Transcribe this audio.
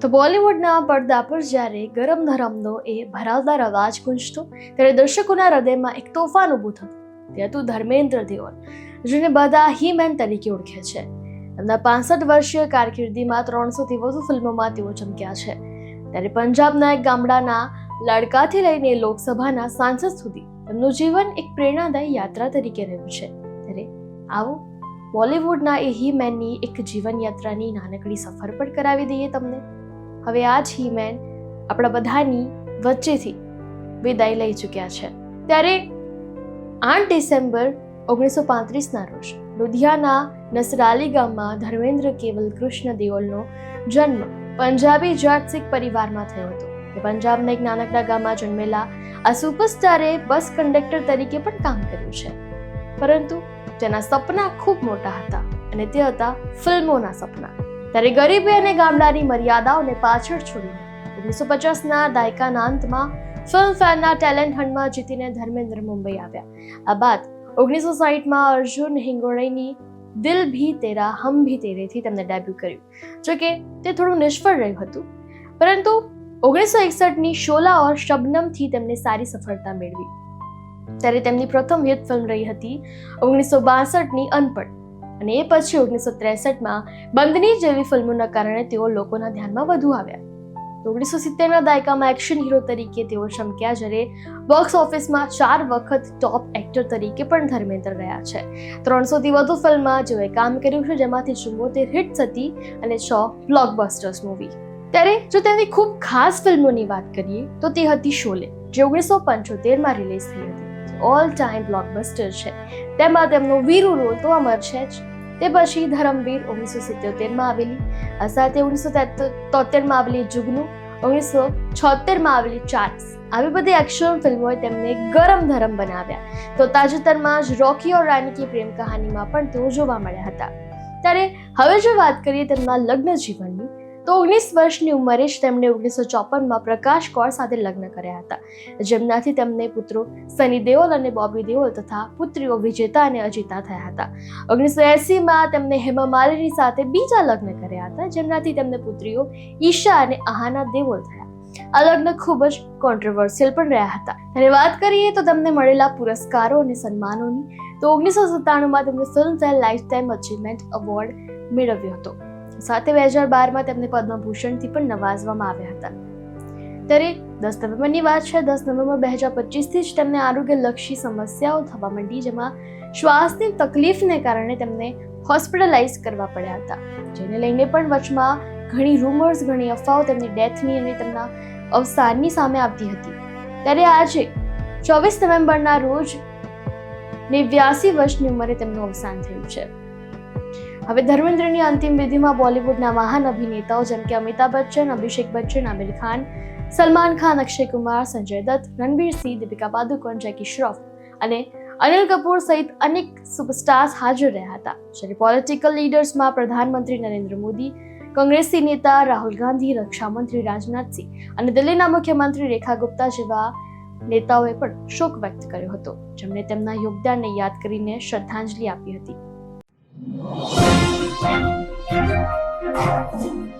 તો બોલિવૂડના પડદા પર જ્યારે ગરમ ધરમનો એ ભરાવદાર અવાજ ગુંજતો, ત્યારે દર્શકોના હૃદયમાં એક તોફાન ઊભું થતું. તે હતું ધર્મેન્દ્ર દેઓલ, જેને બધા હીમેન તરીકે ઓળખે છે. તેમના પાંસઠ વર્ષીય કારકિર્દીમાં ત્રણસોથી વધુ ફિલ્મોમાં તેઓ ચમક્યા છે. ત્યારે પંજાબના એક ગામડાના લડકાથી લઈને લોકસભાના સાંસદ સુધી તેમનું જીવન એક પ્રેરણાદાયી યાત્રા તરીકે રહ્યું છે. ત્યારે આવો બોલિવૂડના એ હીમેનની એક જીવન યાત્રાની નાનકડી સફર પણ કરાવી દઈએ તમને. હવે આ જ હીમેન આપણા બધાની વચ્ચેથી વિદાય લઈ ચૂક્યા છે. ત્યારે આઠ ડિસેમ્બર ઓગણીસો પાંત્રીસના રોજ લુધિયાના નસરાલી ગામમાં ધર્મેન્દ્ર કેવલ કૃષ્ણ દેઓલનો જન્મ પંજાબી જાટ શીખ પરિવારમાં થયો હતો. તે પંજાબના એક નાનકડા ગામમાં જન્મેલા આ સુપરસ્ટારે બસ કંડક્ટર તરીકે પણ કામ કર્યું છે. પરંતુ તેના સપના ખૂબ મોટા હતા અને તે હતા ફિલ્મોના સપના. ત્યારે ગરીબી અને ગામડાની મર્યાદાઓને પાછળ છોડીને ઓગણીસો પચાસના દાયકાના અંતમાં ફિલ્મ ફેરના ટેલેન્ટ હન્ટમાં જીતીને ધર્મેન્દ્ર મુંબઈ આવ્યા. આ બાદ ઓગણીસો સાહીઠમાં અર્જુન હિંગોળેની દિલ ભી તેરા, હમ ભી તેરેથી તેમને ડેબ્યુ કર્યું. જો કે તે થોડું નિષ્ફળ રહ્યું હતું. પરંતુ ઓગણીસો એકસઠની શોલા ઓર શબનમથી તેમને સારી સફળતા મેળવી. ત્યારે તેમની પ્રથમ હિટ ફિલ્મ રહી હતી ઓગણીસો બાસઠની અનપઢ. અને એ પછી ઓગણીસો ત્રેસઠમાં બંધની જેવી ફિલ્મોના કારણે તેઓ લોકોના ધ્યાનમાં વધુ આવ્યા. ઓગણીસો સિત્તેરના દાયકામાં એક્શન હીરો તરીકે તેઓ ચમક્યા જ્યારે બોક્સ ઓફિસમાં ચાર વખત ટોપ એક્ટર તરીકે પણ ધર્મેન્દ્ર રહ્યા છે. ત્રણસોથી વધુ ફિલ્મમાં જેઓએ કામ કર્યું છે, જેમાંથી ચુમ્મોતેર હિટ્સ હતી અને છ બ્લોકબસ્ટર્સ મૂવી ત્યારે જો તેની ખૂબ ખાસ ફિલ્મોની વાત કરીએ, તો તે હતી શોલે, જે ઓગણીસો પંચોતેરમાં રિલીઝ થઈ હતી. ઓલ ટાઈમ બ્લોકબસ્ટર છે. તેમાં તેમનો વીરુ રોલ તો અમર છે જ. તે પછી ધરમવીર ઓગણીસો સિત્યોતેરમાં આવેલી, આ સાથે ઓગણીસો તોતેરમાં આવેલી જુગનુ, ઓગણીસો છોતેરમાં આવેલી ચાર્લ્સ. આવી બધી એક્શન ફિલ્મોએ તેમને ગરમ ધરમ બનાવ્યા. તો તાજેતરમાં જ રોકી ઓર રાની કી પ્રેમ કહાનીમાં પણ તેઓ જોવા મળ્યા હતા. ત્યારે હવે જો વાત કરીએ તેમના લગ્ન જીવનની તો ઓગણીસ વર્ષની ઉંમરે જ તેમણે ઓગણીસો ચોપનમાં પ્રકાશ કૌર સાથે લગ્ન કર્યા હતા. જેમનાથી તેમને પુત્રો સની દેઓલ અને બોબી દેઓલ તથા પુત્રીઓ વિજેતા અને અજીતા થયા હતા. ઓગણીસો એસીમાં તેમને હેમા માલિની સાથે બીજા લગ્ન કર્યા હતા, જેમનાથી તેમને પુત્રીઓ ઈશા અને આહાના દેઓલ થયા. આ લગ્ન ખૂબ જ કોન્ટ્રોવર્સિયલ પણ રહ્યા હતા. અને વાત કરીએ તો તેમને મળેલા પુરસ્કારો અને સન્માનોની, તો ઓગણીસો સત્તાણુંમાં તેમને Filmfare lifetime achievement award મેળવ્યો હતો. સાથે બે હજાર બારમાં તેમને પદ્મભૂષણથી પણ નવાજવામાં આવ્યા હતા. ત્યારે દસ નવેમ્બરની વાત છે, દસ નવેમ્બર બે હજાર પચીસથી જ તેમને આરોગ્યલક્ષી સમસ્યાઓ થવા માંડી, જેમાં શ્વાસની તકલીફને કારણે તેમને હોસ્પિટલાઇઝ કરવા પડ્યા હતા. જેને લઈને પણ વચમાં ઘણી રૂમર્સ, ઘણી અફવાઓ તેમની ડેથની અને તેમના અવસાનની સામે આવતી હતી. ત્યારે આજે ચોવીસ નવેમ્બરના રોજ નેવ્યાસી વર્ષની ઉંમરે તેમનું અવસાન થયું છે. હવે ધર્મેન્દ્રની અંતિમ વિધિમાં બોલિવૂડના મહાન અભિનેતાઓ જેમ કે અમિતાભ બચ્ચન, અભિષેક બચ્ચન, આમિર ખાન, સલમાન ખાન, અક્ષય કુમાર, સંજય દત્ત રણબીર સિંહ, દીપિકા પાદુકોણ, જેકી શ્રોફ અને અનિલ કપૂર સહિત અનેક સુપરસ્ટાર્સ હાજર રહ્યા હતા. જ્યારે પોલિટિકલ લીડર્સમાં પ્રધાનમંત્રી નરેન્દ્ર મોદી, કોંગ્રેસી નેતા રાહુલ ગાંધી, રક્ષામંત્રી રાજનાથસિંહ અને દિલ્હીના મુખ્યમંત્રી રેખા ગુપ્તા જેવા નેતાઓએ પણ શોક વ્યક્ત કર્યો હતો, જેમણે તેમના યોગદાનને યાદ કરીને શ્રદ્ધાંજલિ આપી હતી. Thank you.